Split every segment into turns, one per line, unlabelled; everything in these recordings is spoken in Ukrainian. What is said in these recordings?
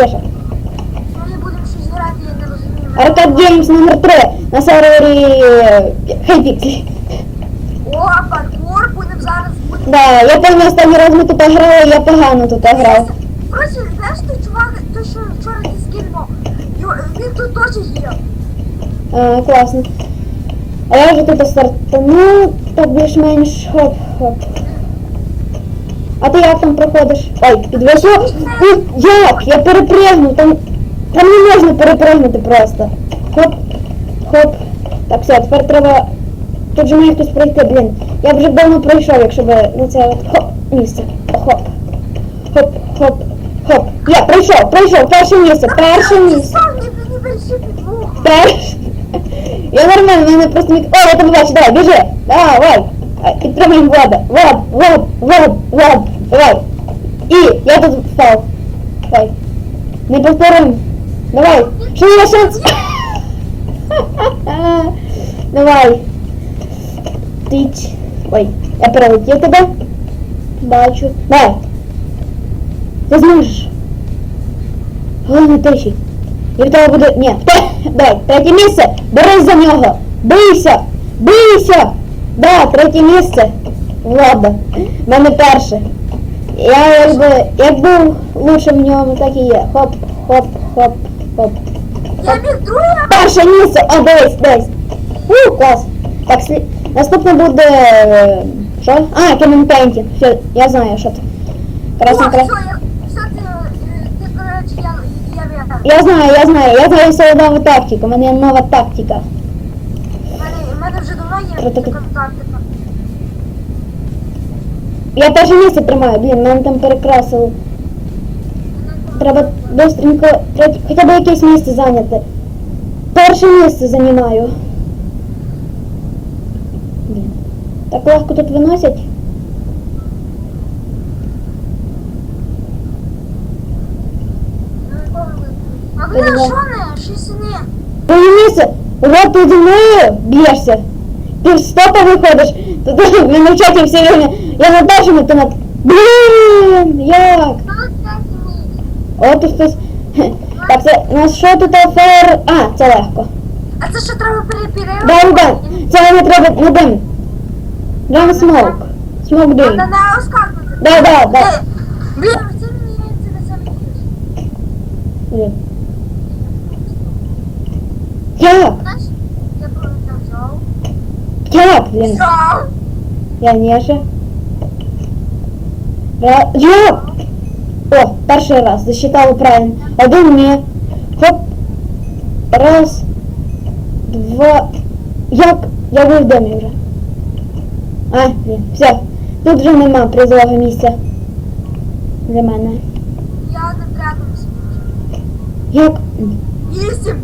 Кеша.
Ми будемо щось грати, я не розумію.
Arcade Games номер 3 на сервері е, Хейпіксі.
О, паркур, будемо зараз будемо.
Да, я пам'ятаю, останній раз ми тут грали, я погано тут грав.
Коротше, знаєш, той чувак, той, що вчора ти скинув, він тут теж є.
А, класно. А я вже тут стартану, так більш-менш хоп-хоп. А ти як там проходиш? Ой, підвезу. Ну, як? Я перепригну, там, там не можна перепригнути просто. Хоп, хоп. Так, все, тепер треба. Тут же має хтось пройти, блін. Я б вже давно пройшов, якщо би на це от хоп місце. Хоп. Хоп, хоп, хоп. Я пройшов, пройшов, перше місце, перше місце.
Сам не мені більше підвох.
Перш. Я нормально, мене просто мік... О, я тебе бачу, давай, біжи. Давай. Підтримуємо Влада. Влад, Влад, Влад, Влад, давай. І я тут впав. Давай. Не повторим. Давай. Ще є шанс. Давай. Тить. Ой, я перелетів тебе. Бачу. Давай. Ти зможеш. Головне тиші. І в тебе буде. Ні. Давай, третє місце. Бери за нього. Бийся! Бийся! Да, третє місце. Влада. В мене перше. Я якби. Як був лучше в ньому, так і є. Хоп, хоп, хоп, хоп.
Я міг друге.
Перше місце! О, дивись, дивись. У, клас. Так, слід... наступне буде. е, Що? А, кементенті. Все, я знаю, що це.
О,
Красно,
все,
красно.
я, все, ти, е, ти, коротше, я, я вірю.
Я знаю, я знаю, я знаю свою нову тактику, у мене є нова тактика.
У мене, у мене вже давно є
Про таке-
така тактика.
Я перше місце тримаю, блін, мене там перекрасило. Треба быстренько, третє, хоча б якесь місце зайняти. Перше місце займаю. Блін. Так легко тут виносять.
А
Ти
блін,
давай.
що не?
Місце, от ти зі мною б'єшся. Ти в стопа виходиш, то мене в чаті все время. Я на першому, ти на... Блін, як? От хтось. Так, це у нас що тут фер. А, це легко.
А це що треба перепірити?
Дай, дай. Це не треба не дим. Дам смок. Смок дим.
Треба не оскакувати.
Да, да, да.
Е, Блін, це мені це на.
Блін.
Я просто взяв.
Як, блін?
Взяв.
Я ніже. Ра... Як? О, перший раз. Засчитала правильно. Один ні. Хоп. Раз. Два. Як? Я був в домі вже. А, блін, все. Тут вже нема призового місця. Для мене.
Я не прятався.
Як?
Вісім.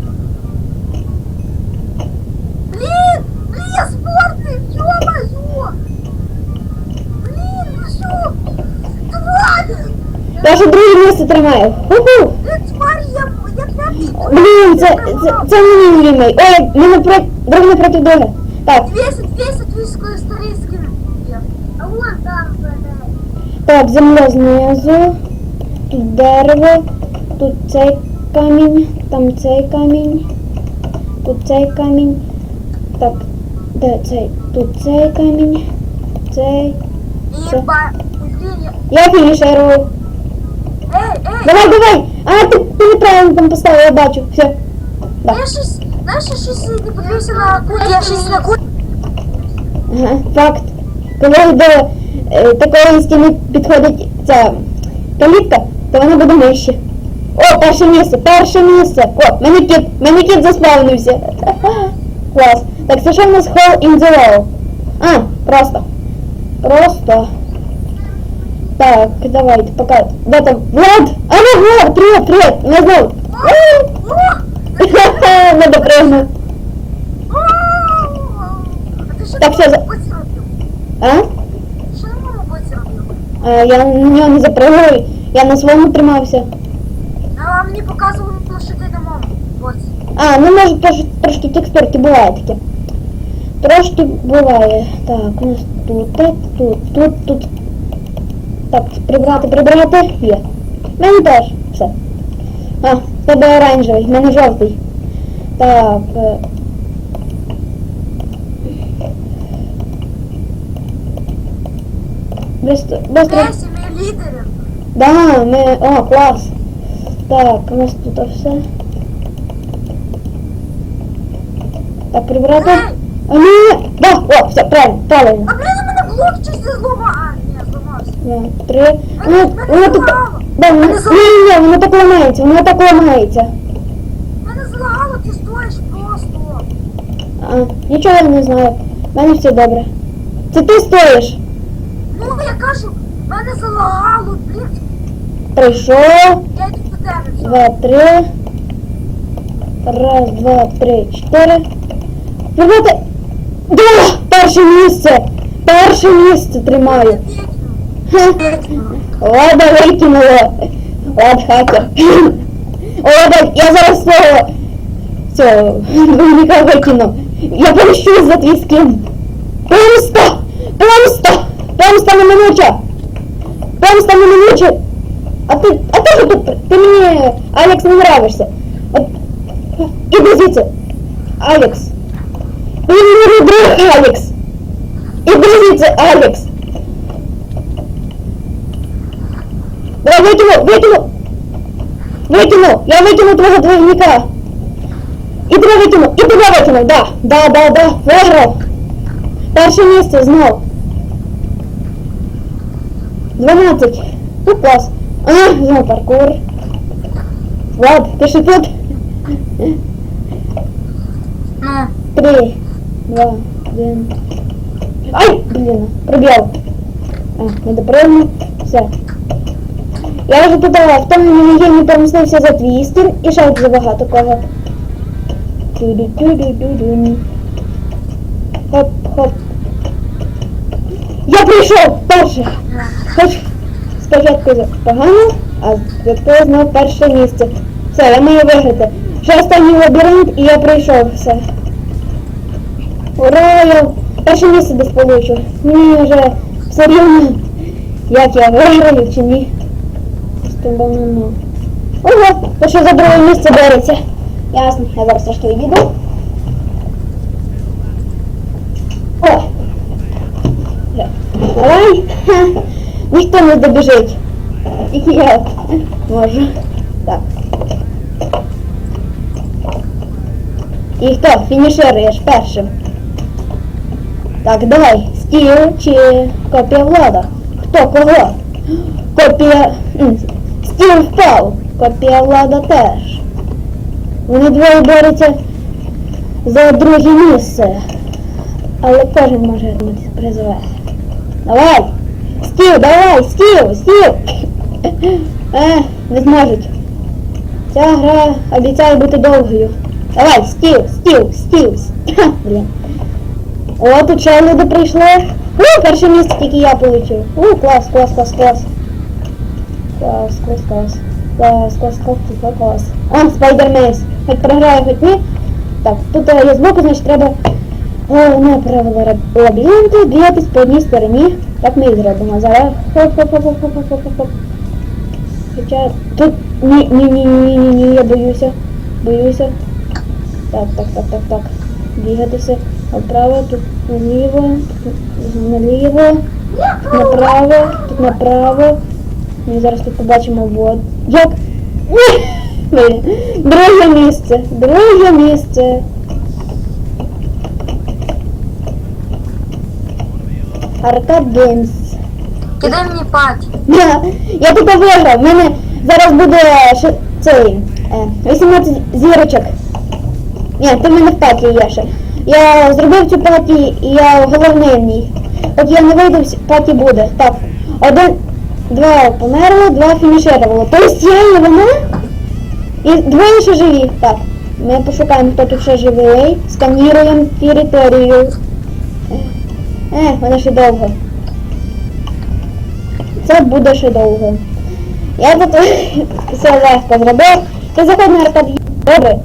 Я
ще друге місце тримаю. Ху-ху.
Блін, тварь, я, я п'ятий.
Блін, це, це, це не мій рівний. Ой, ми напроти, друг напроти друга. Так,
200, 200 військової старицький. А вон там, блядь.
так, земля знизу. Тут дерево, тут цей камінь, там цей камінь, тут цей камінь. Так, де цей? Тут цей камінь, цей.
І
Що?
ба... Блін, я...
Я фінішерую. Давай, давай! А, ти, ти неправильно там поставив, я бачу. Все. Да.
я щось, знаєш, я щось не подивився на кут, я щось на кут.
Ага, факт. Коли до е, такої стіни підходить ця калітка, то вона буде нижче. О, перше місце, перше місце. О, мене кіт, мене кіт заспавнився. Клас. Так, це що в нас Hall in the Wall? А, просто. Просто. Так, давайте, пока. Де там? Влад! А ну, Влад, привет, привет! Не знаю.
О,
Надо прыгнуть.
о, А ти що
Так,
на
все, за-
моєму боці робив?
А?
Що на моєму боці робив?
А, я на нього не запрыгаю, я на своєму тримався.
А мені показувало, що ти на моєму боці.
А, ну може тож, трошки текстурки буває таке. Трошки буває. Так, у нас тут, так, тут, тут, тут. Так, прибрати, прибрати. Є. В Мене теж. Все. А, тебе оранжевий, в мене жовтий. Так. е. Быстро, быстро. Да, ми... О, клас. Так, у нас тут все. Так, прибрати. А ні! Да, о, все, правильно, правильно.
А блін, у мене блок чись не
три.
Мене-
Воно,
мене
воно так...
зламало.
Да, воно,
Мене
ні,
зламало.
ні, ні, воно так ламається, воно так ламається.
Мене злагало, ти стоїш просто.
А, нічого не знаю. В мене все добре. Це ти стоїш.
Ну, я кажу, мене залагало, блін.
Прийшов.
Я йду до тебе. все.
Два, три. Раз, два, три, чотири. Ребята! Да! Перше місце! Перше місце тримаю. Ха. Ладно, викинуло. Лад хакер. Ладно, я зараз свого цього двойника викину. Я помщусь за твій скин. Помста! Помста! Помста неминуча! Помста неминуча! А ти, а ти ж тут, ти мені, Алекс, не нравишся. От, іди звідси. Алекс. Він мій друг Алекс. Іди звідси, Алекс. Давай викину, викину. Викину, я викину твого двойника. І тебе викину, і тебе викину, да, да, да, да, виграв. Перше місце знов. 12. Ну клас. А, знову паркур. Влад, ти ще тут?
Ну,
Три, два, один. Ай, блін, пробіл. А, не допрыгнув. Все. Я вже тут а, в тому мінігеймі помістився за твій стін і ще дуже багато кого. Хоп, хоп. Я прийшов перший. Хоч спочатку погано, а зато знов перше місце. Все, я маю виграти. Ще останній лабіринт і я прийшов все. Ура! Я перше місце десь получу. Мені вже все рівно, як я виграю чи ні. Стимбанано. Ого, то що за друге місце бореться. Ясно, я зараз трошки відійду. О! Давай. Ніхто не добіжить. Тільки я можу. Так. І хто? Фінішируєш першим. Так, давай. Стіл чи копія влада? Хто кого? Копія. Стіл впав. Копія влада теж. Вони двоє борються за друге місце. Але кожен може бути призове. Давай! Стіл, давай, стіл, стіл! Е, не зможуть. Ця гра обіцяє бути довгою. Давай, стіл, стіл, стіл. Блін. О, тут ще люди прийшли. Перше місце тільки я получив. У, клас, клас, клас, клас. Клас, клас, клас. Клас, клас, клас, клас, клас. О, спайдермейс. Хоч програє, хоч ні. Так, тут е, є збоку, значить треба головне правило раб- лабіринту бігатись по одній стороні. Так ми і зробимо. Зараз хоп-хоп-хоп-хоп-хоп-хоп-хоп. Хоча тут ні, ні, ні, ні, ні, ні, я боюся. Боюся. Так, так, так, так, так. Бігатися направо, тут наліво, наліво, направо, тут направо. Ми зараз тут побачимо вот. Як? Ні! Друге місце. Друге місце. Аркад Геймс.
кидай мені паті.
Я, тут виграв. В мене зараз буде ще цей е, 18 зірочок. Ні, ти в мене в паті є ще. Я зробив цю паті і я головний в ній. От я не вийду, паті буде. Так. Один, два померло, два фінішировало. Тобто я і вона. І двоє ще живі. Так. Ми пошукаємо, хто тут ще живий. Сканіруємо територію. Е, вона ще довго. Це буде ще довго. Я тут все легко зробив. Ти заходь на аркад. Добре,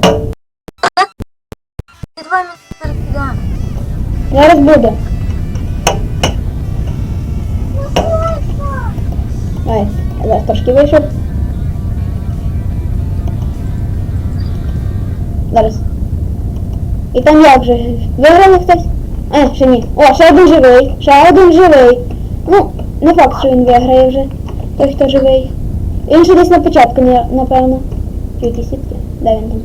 зараз буде. Ай, зараз трошки вийшов. Зараз. І там як же? Виграли хтось? А, ще ні. О, ще один живий. Ще один живий. Ну, не факт, що він виграє вже. Той, хто живий. Він ще десь на початку, на- напевно. Чи якісь сітки? Де він там?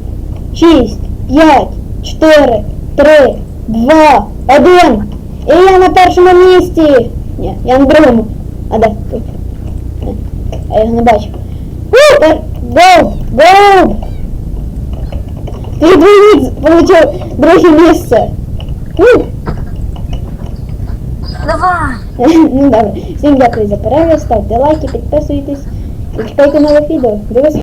Шість, п'ять, чотири, три, два, один. І я на першому місці. Ні, я на другому. А де? Тут. Е, А я його не бачу. Голд! Голд! Твій двойник получив друге місце. У!
Давай.
Ну добре. Всім дякую за перегляд, ставте лайки, підписуйтесь і чекайте нових відео. Дивись.